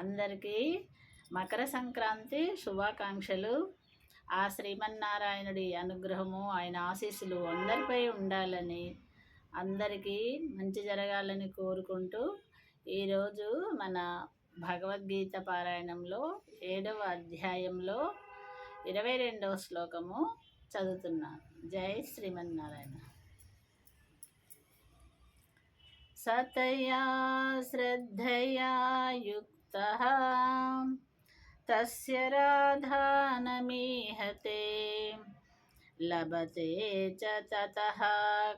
అందరికీ మకర సంక్రాంతి శుభాకాంక్షలు. ఆ శ్రీమన్నారాయణుడి అనుగ్రహము ఆయన ఆశీస్సులు అందరిపై ఉండాలని అందరికీ మంచి జరగాలని కోరుకుంటూ ఈరోజు మన భగవద్గీత పారాయణంలో ఏడవ అధ్యాయంలో ఇరవై రెండవ శ్లోకము చదువుతున్నాను. జై శ్రీమన్నారాయణ. సతయా శ్రద్ధయా యుక్తः తస్య రాధానమీహతే లభతే చ తతః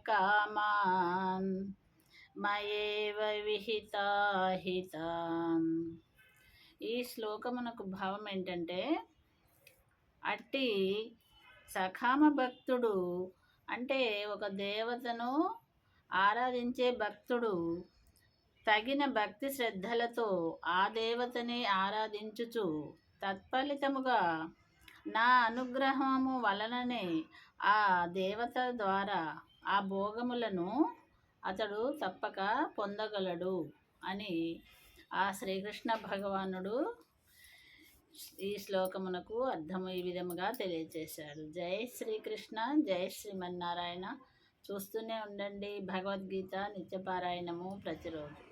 కామాన్ మయేవ విహితాహితాన్ ఈ శ్లోకమునకు భావం ఏంటంటే అట్టి సఖామ భక్తుడు అంటే ఒక దేవతను ఆరాధించే భక్తుడు తగిన భక్తి శ్రద్ధలతో ఆ దేవతని ఆరాధించుచు తత్ఫలితముగా నా అనుగ్రహము వలననే ఆ దేవత ద్వారా ఆ భోగములను అతడు తప్పక పొందగలడు అని ఆ శ్రీకృష్ణ భగవానుడు ఈ శ్లోకమునకు అర్థము ఈ విధముగా తెలియజేశాడు జై శ్రీకృష్ణ జై శ్రీమన్నారాయణ. చూస్తూనే ఉండండి భగవద్గీత నిత్యపారాయణము ప్రతిరోజు.